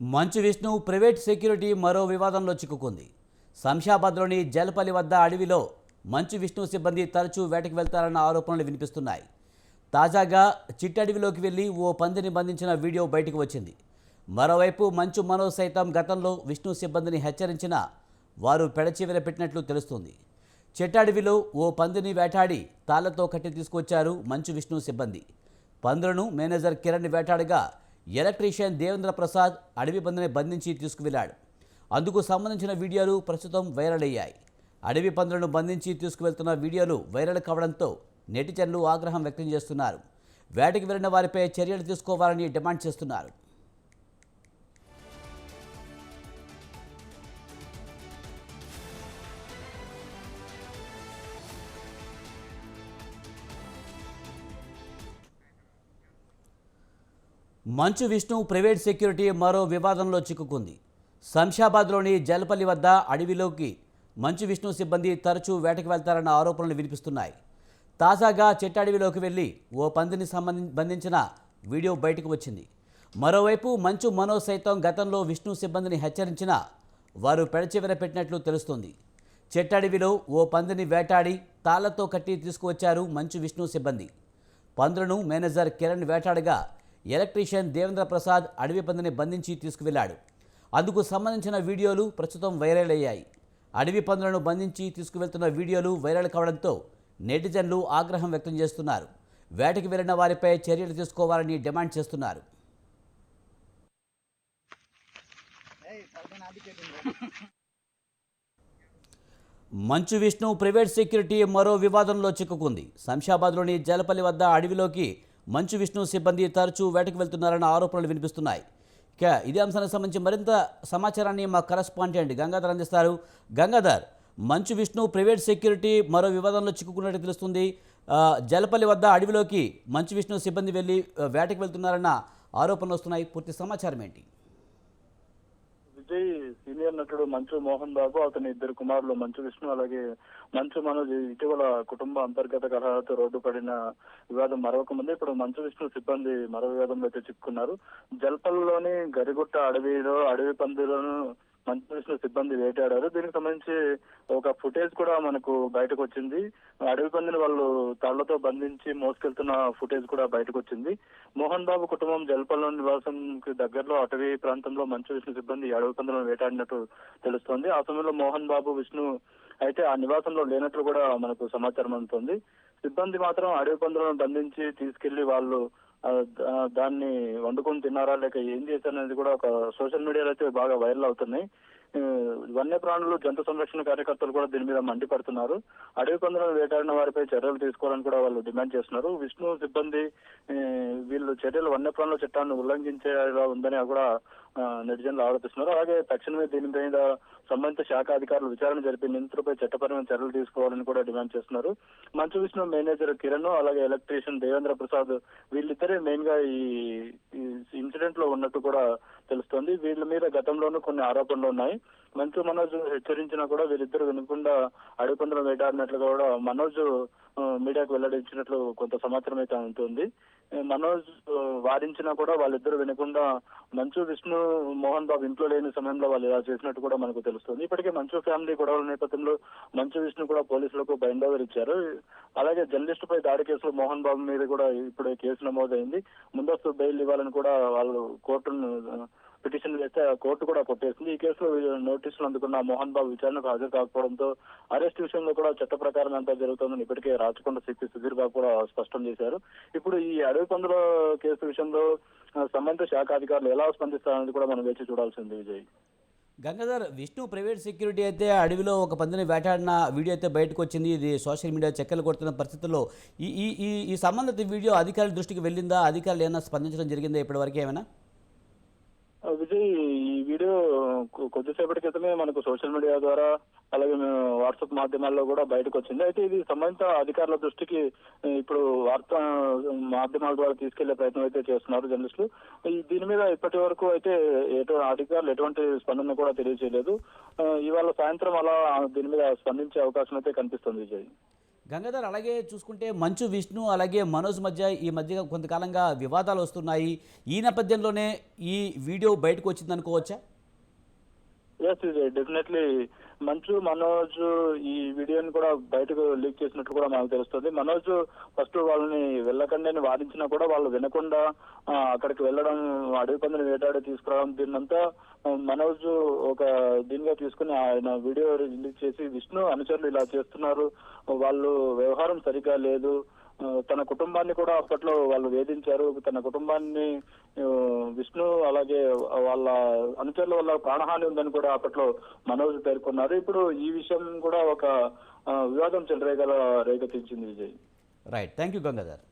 Manchu Vishnu private security మరో వివాదంలో చిక్కుకుంది. శంషాబాద్లోని జలపల్లి వద్ద అడవిలో మంచు విష్ణు సిబ్బంది తరచూ వేటకు వెళ్తారన్న ఆరోపణలు వినిపిస్తున్నాయి. తాజాగా చిట్టడవిలోకి వెళ్ళి ఓ పందిని బంధించిన వీడియో బయటకు వచ్చింది. మరోవైపు మంచు మనోజ్ సైతం గతంలో విష్ణు సిబ్బందిని హెచ్చరించినా వారు పెడచివెర పెట్టినట్లు తెలుస్తుంది. చెట్టడవిలో ఓ పందిని వేటాడి తాళ్ళతో కట్టి తీసుకొచ్చారు మంచు విష్ణు సిబ్బంది. పందులను మేనేజర్ కిరణ్ వేటాడగా ఎలక్ట్రీషియన్ దేవేంద్ర ప్రసాద్ అడవి పందిని బంధించి తీసుకువెళ్ళాడు. అందుకు సంబంధించిన వీడియోలు ప్రస్తుతం వైరల్ అయ్యాయి. అడవి పందులను బంధించి తీసుకువెళ్తున్న వీడియోలు వైరల్ కావడంతో నెటిజన్లు ఆగ్రహం వ్యక్తం చేస్తున్నారు. వేటకి వెళ్ళిన వారిపై చర్యలు తీసుకోవాలని డిమాండ్ చేస్తున్నారు. మంచు విష్ణు ప్రైవేట్ సెక్యూరిటీ మరో వివాదంలో చిక్కుకుంది. శంషాబాద్లోని జలపల్లి వద్ద అడవిలోకి మంచు విష్ణు సిబ్బంది తరచూ వేటకు వెళ్తారన్న ఆరోపణలు వినిపిస్తున్నాయి. తాజాగా చెట్టడవిలోకి వెళ్ళి ఓ పందిని సంబంధించిన బంధించిన వీడియో బయటకు వచ్చింది. మరోవైపు మంచు మనోజ్ సైతం గతంలో విష్ణు సిబ్బందిని హెచ్చరించిన వారు పెడచెవిన పెట్టినట్లు తెలుస్తోంది. చెట్టడవిలో ఓ పందిని వేటాడి తాళ్ళతో కట్టి తీసుకువచ్చారు మంచు విష్ణు సిబ్బంది. పందులను మేనేజర్ కిరణ్ వేటాడగా ఎలక్ట్రీషియన్ దేవేంద్ర ప్రసాద్ అడవి పందిని బంధించి తీసుకువెళ్ళాడు అందుకు సంబంధించిన వీడియోలు ప్రస్తుతం వైరల్ అయ్యాయి. అడవి పందులను బంధించి తీసుకువెళ్తున్న వీడియోలు వైరల్ కావడంతో నెటిజన్లు ఆగ్రహం వ్యక్తం చేస్తున్నారు. వేటకి వెళ్ళిన వారిపై చర్యలు తీసుకోవాలని డిమాండ్ చేస్తున్నారు. మంచు విష్ణు ప్రైవేట్ సెక్యూరిటీ మరో వివాదంలో చిక్కుకుంది. శంషాబాద్లోని జలపల్లి వద్ద అడవిలోకి మంచు విష్ణు సిబ్బంది తరచూ వేటకు వెళ్తున్నారన్న ఆరోపణలు వినిపిస్తున్నాయి. ఇక ఇదే అంశానికి సంబంధించి మరింత సమాచారాన్ని మా కరస్పాండెంట్ గంగాధర్ అందిస్తారు. గంగాధర్ మంచు విష్ణు ప్రైవేట్ సెక్యూరిటీ మరో వివాదంలో చిక్కుకున్నట్టు తెలుస్తుంది. జలపల్లి వద్ద అడవిలోకి మంచు విష్ణు సిబ్బంది వెళ్ళి వేటకు వెళ్తున్నారన్న ఆరోపణలు వస్తున్నాయి. పూర్తి సమాచారం ఏంటి? విజయ్ సీనియర్ నటుడు మంచు మోహన్ బాబు అతని ఇద్దరు కుమారులు మంచు విష్ణు అలాగే మంచు మనోజ్ ఇటీవల కుటుంబ అంతర్గత కలహాలతో రోడ్డు పడిన వివాదం మరొక ముందు. ఇప్పుడు మంచు విష్ణు సిబ్బంది మరో వివాదంలో అయితే చిక్కున్నారు. జల్పల్లోని గరిగుట్ట అడవిలో అడవి పందిలోను మంచు విష్ణు సిబ్బంది వేటాడారు. దీనికి సంబంధించి ఒక ఫుటేజ్ కూడా మనకు బయటకు వచ్చింది అడవి పందిని వాళ్ళు తాళ్ళతో బంధించి మోసుకెళ్తున్న ఫుటేజ్ కూడా బయటకు వచ్చింది మోహన్ బాబు కుటుంబం జల్పల్లో నివాసంకి దగ్గరలో అటవీ ప్రాంతంలో మంచు విష్ణు సిబ్బంది అడవి పందులను వేటాడినట్టు తెలుస్తోంది. ఆ సమయంలో మోహన్ బాబు విష్ణు అయితే ఆ నివాసంలో లేనట్లు కూడా మనకు సమాచారం అందుతుంది. సిబ్బంది మాత్రం అడవి పందులను బంధించి తీసుకెళ్ళి వాళ్ళు దాన్ని వండుకొని తిన్నారా లేక ఏం చేశారనేది కూడా ఒక సోషల్ మీడియాలో అయితే బాగా వైరల్ అవుతున్నాయి. వన్యప్రాణులు జంతు సంరక్షణ కార్యకర్తలు కూడా దీని మీద మండిపడుతున్నారు అడవి పందులను వేటాడిన వారిపై చర్యలు తీసుకోవాలని కూడా వాళ్ళు డిమాండ్ చేస్తున్నారు. విష్ణు సిబ్బంది వీళ్ళు చర్యలు వన్యప్రాణుల చట్టాన్ని ఉల్లంఘించేలా ఉందని కూడా నెటిజన్లు ఆరోపిస్తున్నారు. అలాగే తక్షణమే దీని మీద సంబంధిత శాఖ అధికారులు విచారణ జరిపి నిందితులపై చట్టపరమైన చర్యలు తీసుకోవాలని కూడా డిమాండ్ చేస్తున్నారు. మంచు విష్ణు మేనేజర్ కిరణ్ అలాగే ఎలక్ట్రీషియన్ దేవేంద్ర ప్రసాద్ వీళ్ళిద్దరే మెయిన్గా ఈ ఇన్సిడెంట్లో ఉన్నట్టు కూడా తెలుస్తోంది. వీళ్ళ మీద గతంలోనూ కొన్ని ఆరోపణలు ఉన్నాయి. మంచు మనోజ్ హెచ్చరించినా కూడా వీరిద్దరు వినకుండా అడవి పందులు వేటాడినట్లు కూడా మనోజ్ మీడియాకు వెల్లడించినట్లు కొంత సమాచారం అయితే ఉంటుంది. మనోజ్ వాదించినా వారించినా కూడా వాళ్ళిద్దరు వినకుండా మంచు విష్ణు మోహన్ బాబు ఇంట్లో లేని సమయంలో వాళ్ళు ఇలా చేసినట్టు కూడా మనకు తెలుస్తుంది. ఇప్పటికే మంచు ఫ్యామిలీ గొడవల నేపథ్యంలో మంచు విష్ణు కూడా పోలీసులకు బైండ్ ఓవర్ ఇచ్చారు. అలాగే జర్నలిస్ట్ పై దాడి కేసులో మోహన్ బాబు మీద కూడా ఇప్పుడు కేసు నమోదైంది. ముందస్తు బెయిల్ ఇవ్వాలని కూడా వాళ్ళు కోర్టును పిటిషన్ వేస్తే కోర్టు కూడా కొట్టేసింది. ఈ కేసులో నోటీసులు అందుకున్న మోహన్ బాబు విచారణకు హాజరు కాకపోవడంతో అరెస్ట్ విషయంలో కూడా చట్ట ప్రకారం అంతా జరుగుతుందని ఇప్పటికే రాచకొండ సిపి సుధీర్ బాబు కూడా స్పష్టం చేశారు. ఇప్పుడు ఈ అడవి పందుల కేసు విషయంలో సంబంధిత శాఖ అధికారులు ఎలా స్పందిస్తారనేది కూడా మనం వేచి చూడాల్సింది విజయ్. గంగాధర్ విష్ణు ప్రైవేట్ సెక్యూరిటీ అయితే అడవిలో ఒక పందిని వేటాడిన వీడియో అయితే బయటకు వచ్చింది. ఇది సోషల్ మీడియా చెక్కలు కొడుతున్న పరిస్థితుల్లో ఈ ఈ ఈ ఈ సంబంధిత వీడియో అధికారుల దృష్టికి వెళ్ళిందా? అధికారులు ఏమైనా స్పందించడం జరిగిందా ఇప్పటివరకు ఏమైనా? కాబట్టి ఈ వీడియో కొద్దిసేపటి క్రితమే మనకు సోషల్ మీడియా ద్వారా అలాగే వాట్సాప్ మాధ్యమాల్లో కూడా బయటకు వచ్చింది. అయితే ఇది సంబంధిత అధికారుల దృష్టికి ఇప్పుడు వార్తా మాధ్యమాల ద్వారా తీసుకెళ్ళే ప్రయత్నం అయితే చేస్తున్నారు జర్నలిస్టులు. దీని మీద ఇప్పటి వరకు అయితే ఎటువంటి అధికారులు ఎటువంటి స్పందన కూడా తెలియజేయలేదు ఇవాళ సాయంత్రం అలా దీని మీద స్పందించే అవకాశం అయితే కనిపిస్తుంది విజయ్. గంగాధర్ అలాగే చూసుకుంటే మంచు విష్ణు అలాగే మనోజ్ మధ్య ఈ మధ్య కొంతకాలంగా వివాదాలు వస్తున్నాయి. ఈ నేపథ్యంలోనే ఈ వీడియో బయటకు వచ్చింది అనుకోవచ్చా ఎస్ డెఫినెట్లీ మంచు మనోజ్ ఈ వీడియోని కూడా బయటకు లీక్ చేసినట్లు కూడా మనకు తెలుస్తుంది. మనోజ్ ఫస్ట్ వాళ్ళని వెళ్ళకండి అని వాదించినా కూడా వాళ్ళు వినకుండా అక్కడికి వెళ్ళడం అడవి పందిని వేటాడి తీసుకురావడం దీన్నంతా మనోజ్ ఒక దీనిగా తీసుకుని ఆయన వీడియో రిలీజ్ చేసి విష్ణు అనుచరులు ఇలా చేస్తున్నారు. వాళ్ళు వ్యవహారం సరిగా లేదు. తన కుటుంబాన్ని కూడా అప్పట్లో వాళ్ళు వేధించారు. తన కుటుంబాన్ని విష్ణు అలాగే వాళ్ళ అనుచరుల వల్ల ప్రాణహాని ఉందని కూడా అప్పట్లో మనోజ్ పేర్కొన్నారు. ఇప్పుడు ఈ విషయం కూడా ఒక వివాదం చెలరేగల రేకెత్తించింది Vijay. Right thank you Gangadhar